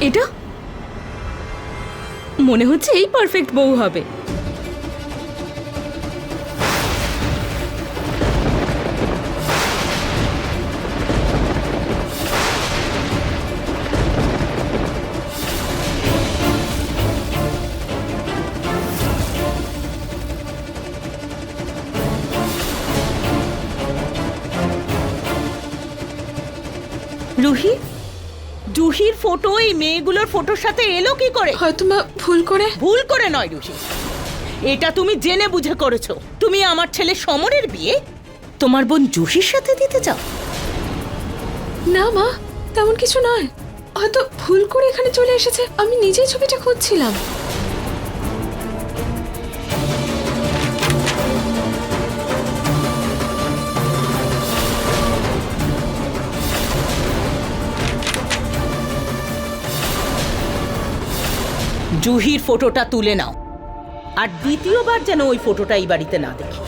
এটা? মনে হচ্ছে এই পারফেক্ট বউ হবে। ফটো এই মেয়েগুলোর ফটোর সাথে এলো কি করে? হয়তো মা ভুল করে। ভুল করে নয় রুশি। এটা তুমি জেনে বুঝে করেছ। তুমি আমার ছেলে সমরের বিয়ে? তোমার বোন জোশির সাথে দিতে চাও? না মা তেমন কিছু নয়। হয়তো ভুল করে এখানে চলে এসেছে। আমি নিজেই ছবিটা খুঁজছিলাম। জুহির ফটোটা তুলে নাও। আর দ্বিতীয়বার যেন ওই ফটোটা এই বাড়িতে না দেখি।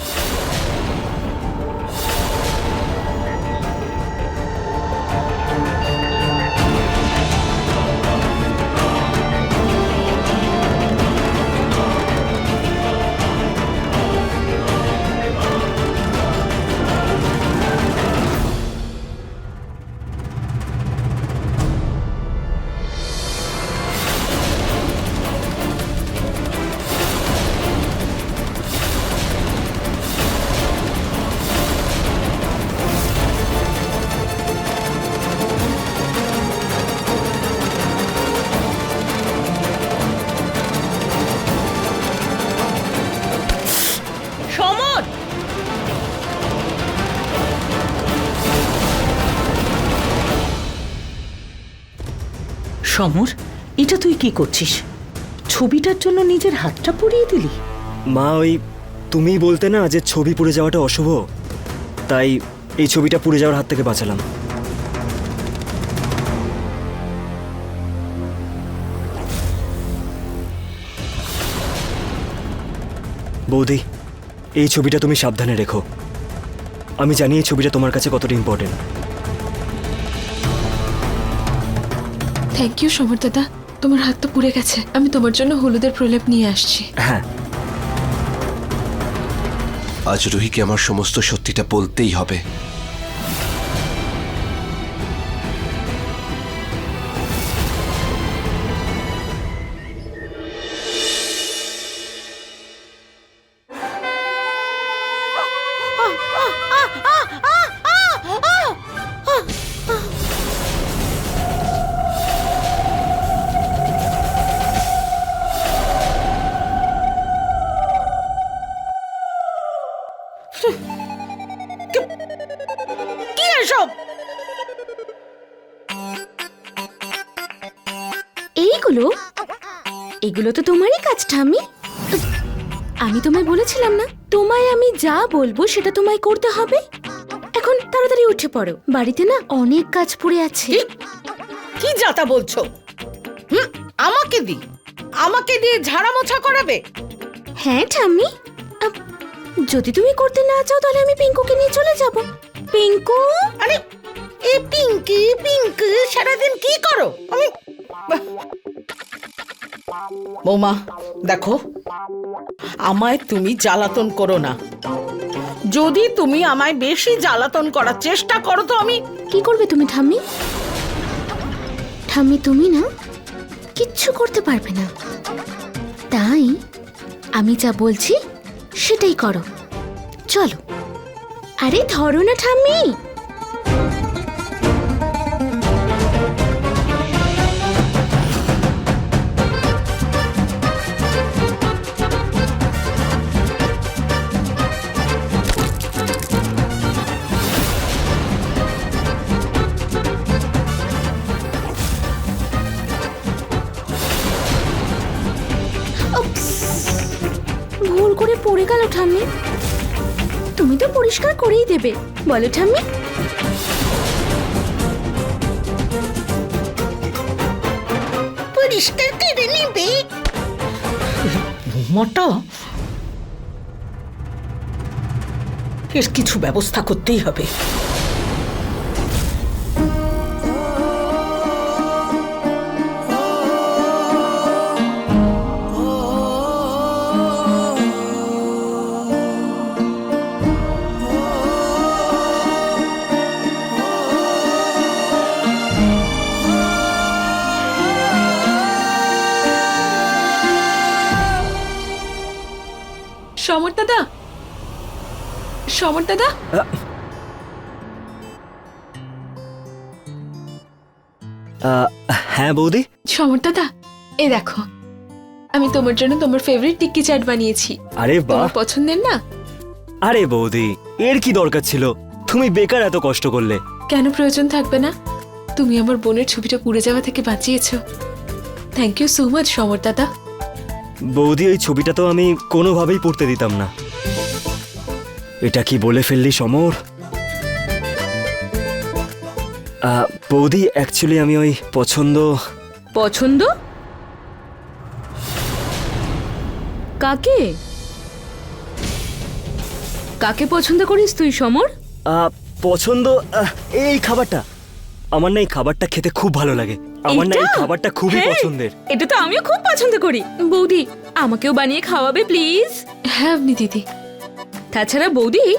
সমর, এটা তুই কি করছিস? ছবিটার জন্য নিজের হাতটা পুড়িয়ে দিলি। মা, ওই তুমিই বলতে না যে ছবি পুড়ে যাওয়াটা অশুভ? তাই এই ছবিটা পুড়ে যাওয়ার হাত থেকে বাঁচালাম। বৌদি, এই ছবিটা তুমি সাবধানে রেখো। আমি জানি এই ছবিটা তোমার কাছে কতটা ইম্পর্টেন্ট থ্যাংক ইউ সমর দাদা। তোমার হাত তো পুড়ে গেছে। আমি তোমার জন্য হলুদের প্রলেপ নিয়ে আসছি। হ্যাঁ। আজ রুহিকে আমার সমস্ত সত্যিটা বলতেই হবে। এইগুলো এগুলো তো তোমারই কাজ ঠামি আমি তোমায় বলেছিলাম না তোমায় আমি যা বলব সেটা তোমায় করতে হবে। এখন তাড়াতাড়ি উঠে পড়ো বাড়িতে না অনেক কাজ পড়ে আছে। কি? যাতা বলছো? হুম আমাকে দি আমাকে দিয়ে ঝাড়া মোছা করাবে? হ্যাঁ ঠাম্মি। আহ, যদি তুমি করতে না চাও তাহলে আমি পিঙ্কুকে নিয়ে চলে যাব। পিঙ্কু? আরে এ পিঙ্কি পিঙ্কি সারাদিন কি করো? আমি বৌমা, দেখো। আমায় তুমি জ্বালাতন করো না। যদি তুমি আমায় বেশি জ্বালাতন করার চেষ্টা করো তো আমি কি করবে তুমি, ঠাম্মি? ঠাম্মি, তুমি না, কিচ্ছু করতে পারবে না। তাই আমি যা বলছি, সেটাই করো। চলো। আরে, ধরো না, ঠাম্মি। পরিষ্কার করেই দেবে। বলো ঠাম্মি। পরিষ্কার করে নেবে। এর কিছু ব্যবস্থা করতেই হবে। সমর দাদা? সমর দাদা? হ্যাঁ বৌদি? সমর দাদা এ দেখো। আমি তোমার জন্য তোমার ফেভারিট টিক্কি চাট বানিয়েছি। আরে বাহ। পছন্দের না? আরে বৌদি এর কি দরকার ছিল? তুমি বেকার এত কষ্ট করলে। কেন প্রয়োজন থাকবে না? তুমি আমার বোনের ছবিটা পুড়ে যাওয়া থেকে বাঁচিয়েছো। Thank you so much Samar দাদা। বৌদি ওই ছবিটা তো আমি কোনোভাবেই পড়তে দিতাম না। এটা কি বলে ফেললি সমর? বৌদি অ্যাকচুয়ালি আমি ওই পছন্দ পছন্দ? কাকে? কাকে পছন্দ করিস তুই সমর? আহ, পছন্দ আহ, এই খাবারটা। আমার না এই খাবারটা খেতে খুব ভালো লাগে। আমার না এই? খাবারটা খুবই হ্যাঁ, পছন্দের। এটা তো আমিও খুব পছন্দ করি। বৌদি আমাকেও বানিয়ে খাওয়াবে প্লিজ। হ্যাঁ আপনি দিদি। তাছাড়া বৌদি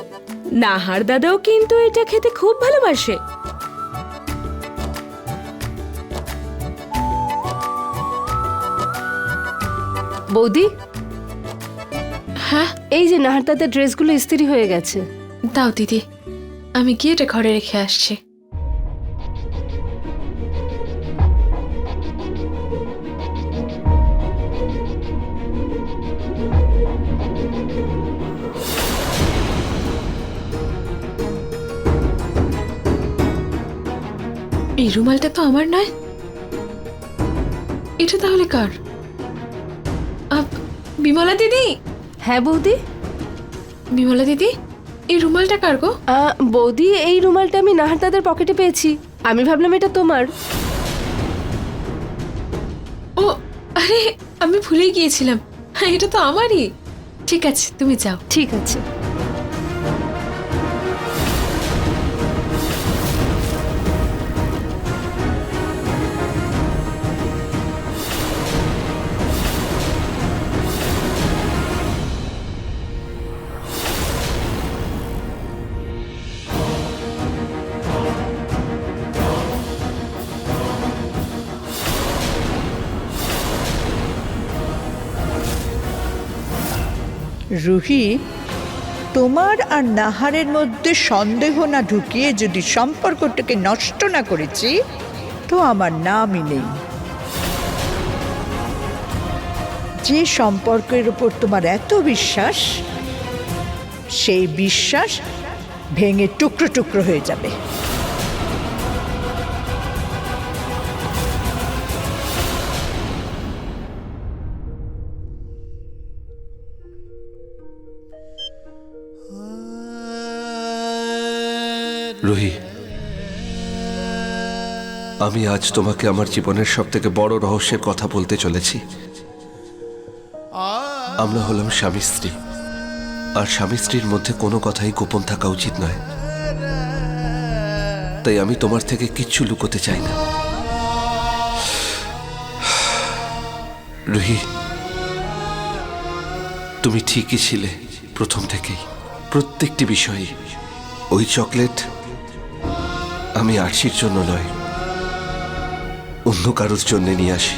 নাহার দাদাও কিন্তু এটা খেতে খুব ভালোবাসে। বৌদি? হ্যাঁ? এই যে নাহারদাদের ড্রেসগুলো ইস্ত্রি হয়ে গেছে। দাও দিদি আমি গিয়ে এটা ঘরে রেখে আসছি। এই রুমালটা তো আমার নয়। এটা তাহলে কার? বিমলা দিদি? হ্যাঁ বৌদি। বিমলা দিদি এই রুমালটা কার গো? বৌদি এই রুমালটা আমি নাহারদাদের পকেটে পেয়েছি। আমি ভাবলাম এটা তোমার। ও আরে আমি ভুলে গিয়েছিলাম। হ্যাঁ এটা তো আমারই। ঠিক আছে তুমি যাও। ঠিক আছে। রুহি, তোমার আর নাহারের মধ্যে সন্দেহ না ঢুকিয়ে যদি সম্পর্কটাকে নষ্ট না করেছি, তো আমার নামই নেই। যে সম্পর্কের উপর তোমার এত বিশ্বাস, সেই বিশ্বাস ভেঙে টুকরো টুকরো হয়ে যাবে। রুহি, আমি আজ তোমাকে আমার জীবনের সব থেকে বড় রহস্যের কথা বলতে চলেছি। আমরা হলাম স্বামী স্ত্রী, আর স্বামী স্ত্রীর মধ্যে কোনো কথাই গোপন থাকা উচিত নয়। তাই আমি তোমার থেকে কিচ্ছু লুকোতে চাই না। রুহি, তুমি ঠিকই ছিলে প্রথম থেকেই। প্রত্যেকটি বিষয়ে ওই চকলেট আমি আরশির জন্য নয়, অন্য কারোর জন্য নিয়ে আসি।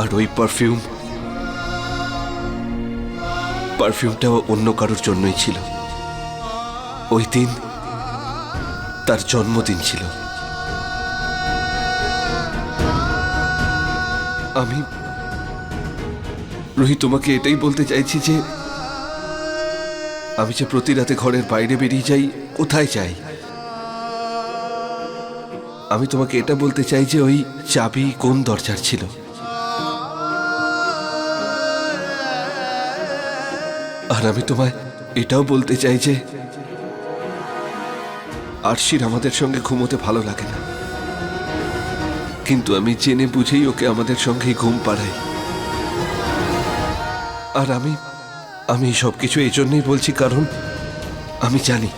আর ওই পারফিউম পারফিউমটাও অন্য কারোর জন্যই ছিল। ওই দিন তার জন্মদিন ছিল। আমি রোহিত, তোমাকে এটাই বলতে চাইছি যে, আমি যে প্রতি রাতে ঘরের বাইরে বেরিয়ে যাই, কোথায় যাই? আমি তোমাকে এটা বলতে চাই যে, ওই চাবি কোন দরজার ছিল? আর আমি তোমায় এটাও বলতে চাই যে, আরশির আমাদের সঙ্গে ঘুমোতে ভালো লাগে না। কিন্তু আমি জেনে বুঝেই ওকে আমাদের সঙ্গেই ঘুম পাড়াই। আর আমি আমি সব কিছু এই জন্যই বলছি কারণ আমি জানি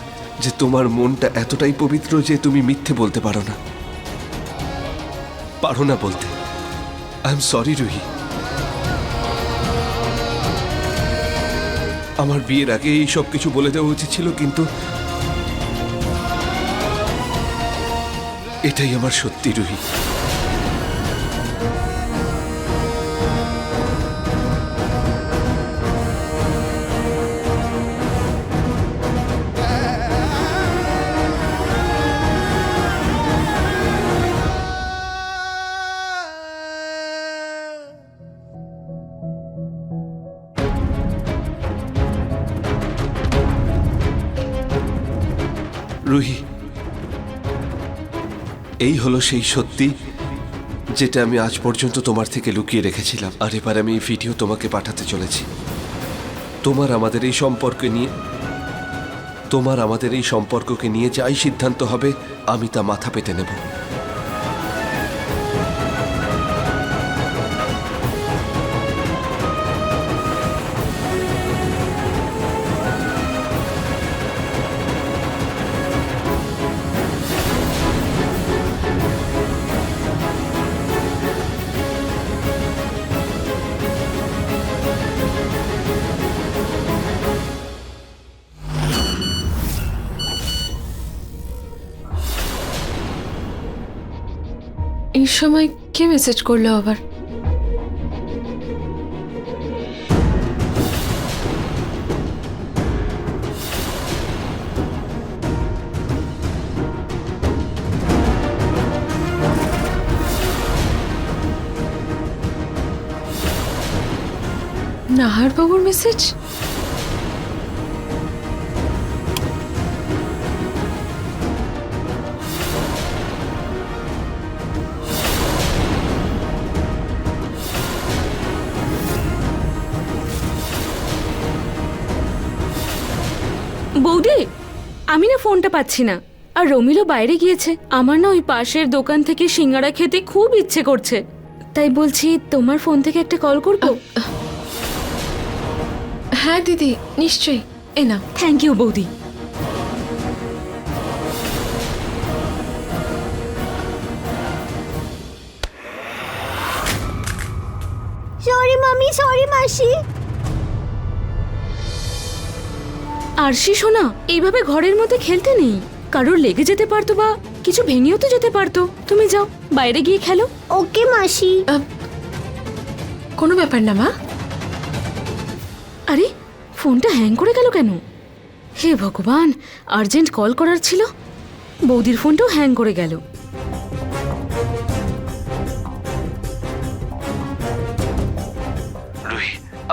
যে তোমার মনটা এতটাই পবিত্র যে তুমি মিথ্যে বলতে পারো না। পারো না বলতে। I am sorry Ruhi. আমার বিয়ের আগে এই সব কিছু বলে দেওয়া উচিত ছিল, কিন্তু এটাই আমার সত্যি, রুহি। এই হলো সেই সত্যি যেটা আমি আজ পর্যন্ত তোমার থেকে লুকিয়ে রেখেছিলাম। আর এবার আমি এই ভিডিও তোমাকে পাঠাতে চলেছি। তোমার আমাদের এই সম্পর্কে নিয়ে, তোমার আমাদের এই সম্পর্ককে নিয়ে যাই সিদ্ধান্ত হবে, আমি তা মাথা পেতে নেব। এই সময় কে মেসেজ করল আবার? নাহার বাবুর মেসেজ বৌদি আমি না ফোনটা পাচ্ছি না। আর রমিলও বাইরে গিয়েছে। আমার না ওই পাশের দোকান থেকে সিঙ্গারা খেতে খুব ইচ্ছে করছে। তাই বলছি তোমার ফোন থেকে একটা কল করব? হ্যাঁ দিদি নিশ্চয়ই। এ না থ্যাংক ইউ বৌদি। সরি মামি সরি মাসি। আরশি শোনা এইভাবে ঘরের মধ্যে খেলতে নেই। কারোর লেগে যেতে পারতো বা কিছু ভেঙেও তো যেতে পারতো। তুমি যাও বাইরে গিয়ে খেলো। ওকে মাসি। কোনো ব্যাপার না মা। আরে ফোনটা হ্যাং করে গেল কেন? হে ভগবান আর্জেন্ট কল করার ছিল। বৌদির ফোনটাও হ্যাং করে গেল।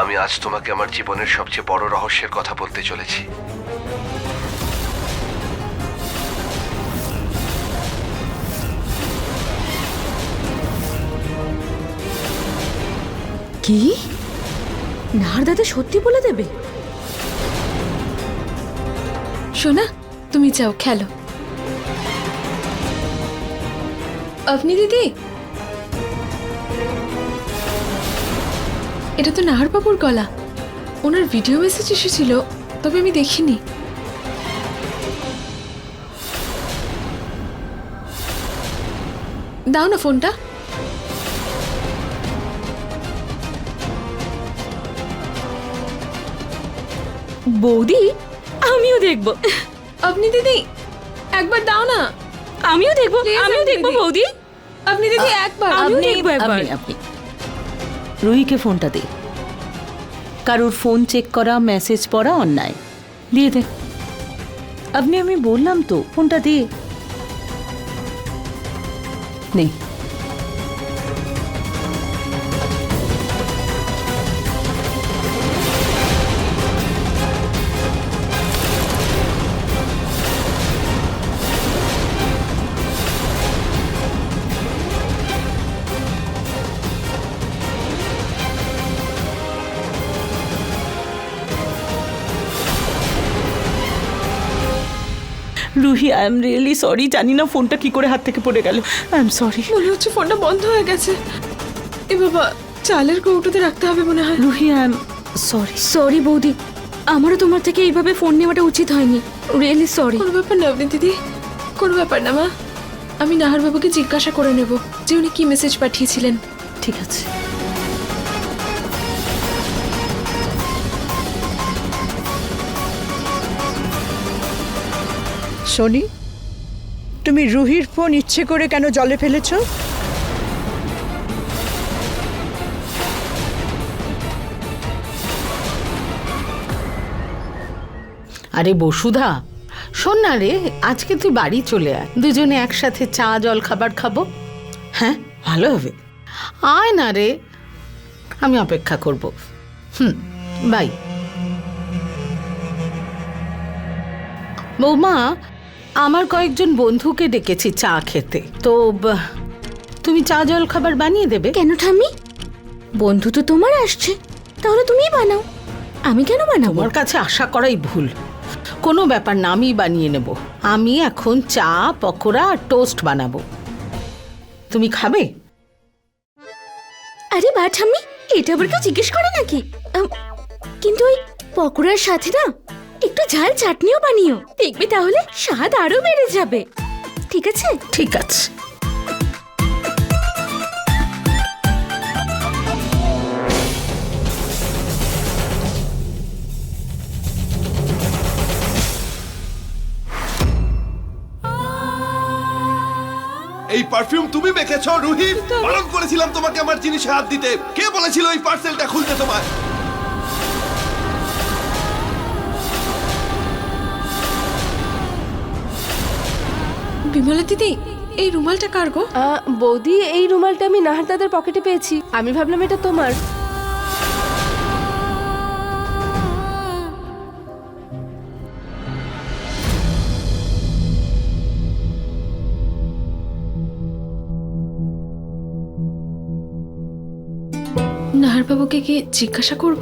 আমি আজ তোমাকে আমার জীবনের সবচেয়ে বড় রহস্যের কথা বলতে চলেছি। কি? নাহার দাদা সত্যি বলে দেবে? সোনা তুমি যাও খেলো। আপনি দিদি এটা তো নাহার বাবুর গলা। ওনার ভিডিও মেসেজ এসেছিল তবে আমি দেখিনি। দাও না ফোনটা। বৌদি আমিও দেখব। আপনি দিদি একবার দাও না। আমিও দেখব আমিও দেখব বৌদি। আপনি দিদি একবার। আপনি একবার। আপনি আপনি। রুহিকে ফোনটা দে। কারোর ফোন চেক করা, মেসেজ পড়া, অন্যায়। দিয়ে দে। আপনি, আমি বললাম তো, ফোনটা দে। নেই Ruhi I am really sorry জানি না ফোনটা কি করে হাত থেকে পড়ে গেল। আই এম সরি মনে হচ্ছে ফোনটা বন্ধ হয়ে গেছে। এ বাবা চালের কৌটোতে রাখতে হবে মনে হয়। Ruhi I am sorry sorry বৌদি। আমারও তোমার থেকে এইভাবে ফোন নেওয়াটা উচিত হয়নি। রিয়েলি সরি কোনো ব্যাপার না আপনি দিদি। কোনো ব্যাপার না মা। আমি নাহার বাবুকে জিজ্ঞাসা করে নেব যে উনি কি মেসেজ পাঠিয়েছিলেন। ঠিক আছে। শনি, তুমি রুহির ফোন ইচ্ছে করে কেন জলে ফেলেছ? আরে বসুধা, শোন না রে, আজকে তুই বাড়ি চলে আয়। দুজনে একসাথে চা, জল খাবার খাব। হ্যাঁ ভালো হবে। আয় না রে, আমি অপেক্ষা করব। হুম, বাই। বৌমা আমার কয়েকজন বন্ধুকে ডেকেছি চা খেতে। তো ব- তুমি চা জল খাবার বানিয়ে দেবে? কেন ঠাম্মি? বন্ধু তো তোমার আসছে। তাহলে তুমিই বানাও। আমি কেন বানাবো? আমার কাছে আশা করাই ভুল। কোনো ব্যাপার না আমি বানিয়ে নেব। আমি এখন চা পকোড়া আর টোস্ট বানাবো। তুমি খাবে? আরে বা ঠাম্মি এটা আবার কেউ জিজ্ঞেস করে নাকি? আম, কিন্তু ওই পকোড়ার সাথে না একটু ঝাল চাটনিও বানিও। দেখবে তাহলে স্বাদ আরও বেড়ে যাবে। ঠিক আছে? ঠিক আছে। এই পারফিউম তুমি মেখেছো রুহি? বারণ করেছিলাম তোমাকে আমার জিনিসে হাত দিতে। কে বলেছিল এই পার্সেলটা খুলতে তোমার বিমলা দিদি এই রুমালটা কার গো? বৌদি এই রুমালটা আমি নাহার দাদার পকেটে পেয়েছি। আমি ভাবলাম এটা তোমার। নাহার বাবুকে কি জিজ্ঞাসা করব?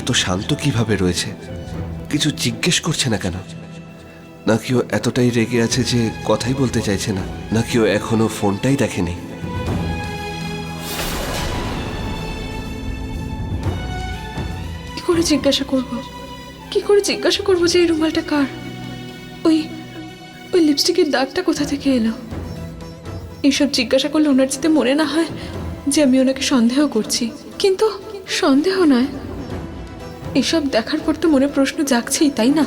এত শান্ত কীভাবে রয়েছে? কিছু জিজ্ঞেস করছে না কেন? নাকি ও এতটাই রেগে আছে যে কথাই বলতে চাইছে না। নাকি ও এখনও ফোনটাই দেখেনি। কি করে জিজ্ঞাসা করব? কি করে জিজ্ঞাসা করব যে এই রুমালটা কার? ওই ওই লিপস্টিকের দাগটা কোথা থেকে এলো? এইসব জিজ্ঞাসা করলে ওনার যাতে মনে না হয় যে আমি ওনাকে সন্দেহ করছি। কিন্তু সন্দেহ নয়। এসব দেখার পর তো মনে প্রশ্ন জাগছেই, তাই না?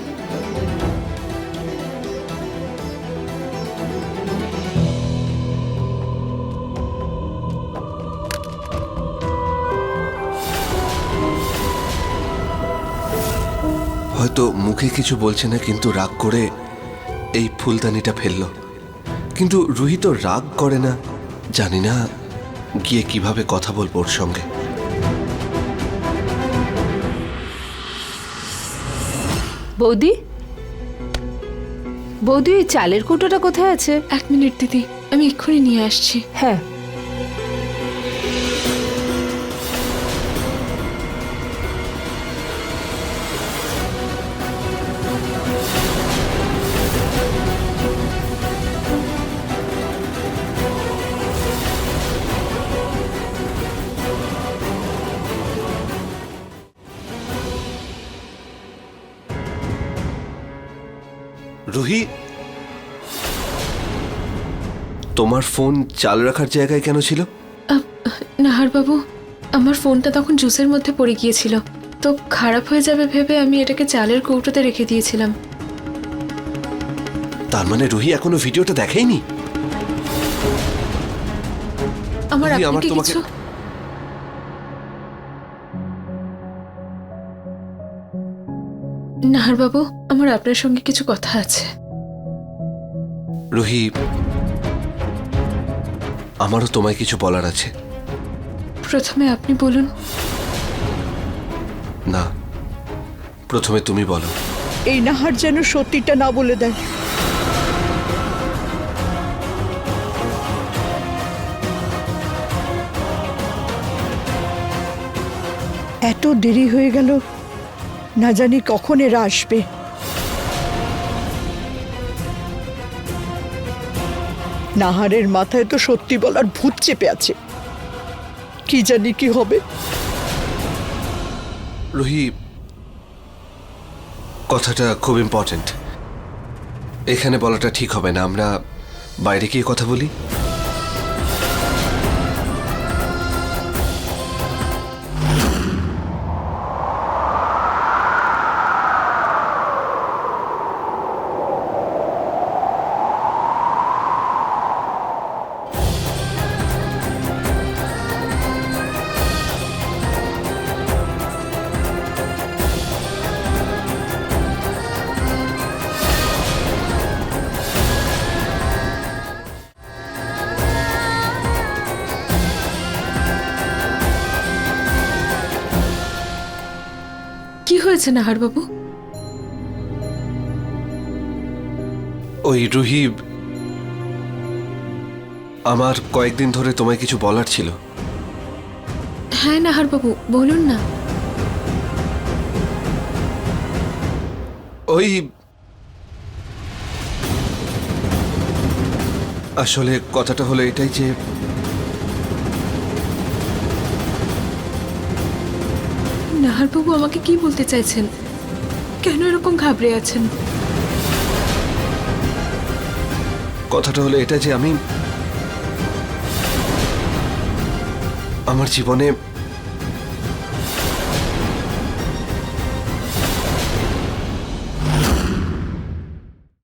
হয়তো মুখে কিছু বলছে না, কিন্তু রাগ করে এই ফুলদানিটা ফেলল। কিন্তু রুহি তো রাগ করে না, জানি না গিয়ে কীভাবে কথা বলব ওর সঙ্গে। বৌদি? বৌদি ওই চালের কৌটোটা কোথায় আছে? এক মিনিট দিদি। আমি এক্ষুনি নিয়ে আসছি। হ্যাঁ। রুহি? তোমার ফোন চাল রাখার জায়গায় কেন ছিল? আহ, নাহার বাবু আমার ফোনটা তখন জুসের মধ্যে পড়ে গিয়েছিল। তো খারাপ হয়ে যাবে ভেবে আমি এটাকে চালের কৌটোতে রেখে দিয়েছিলাম। তার মানে রুহি এখনও ভিডিওটা দেখেইনি? আমার আপনাকে তোমাকে- কিছু নাহার বাবু আমার আপনার সঙ্গে কিছু কথা আছে। রুহি আমারও তোমায় কিছু বলার আছে। প্রথমে আপনি বলুন। না প্রথমে তুমি বলো। এই নাহার যেন সত্যিটা না বলে দেয়। এত দেরি হয়ে গেল না জানি কখন এরা আসবে। নাহারের মাথায় তো সত্যি বলার ভূত চেপে আছে। কি জানি কি হবে। রুহি কথাটা খুব ইম্পর্ট্যান্ট এখানে বলাটা ঠিক হবে না, আমরা বাইরে গিয়ে কথা বলি। হয়েছে নাহারবাবু ওই রুহি আমার কয়েকদিন ধরে তোমায় কিছু বলার ছিল। হ্যাঁ নাহারবাবু বলুন না। ওই আসলে কথাটা হলো এটাই যে নাহারবাবু আমাকে কি বলতে চাইছেন? কেন এরকম ঘাবড়ে আছেন? কথাটা হলো এটা যে আমি আমার জীবনে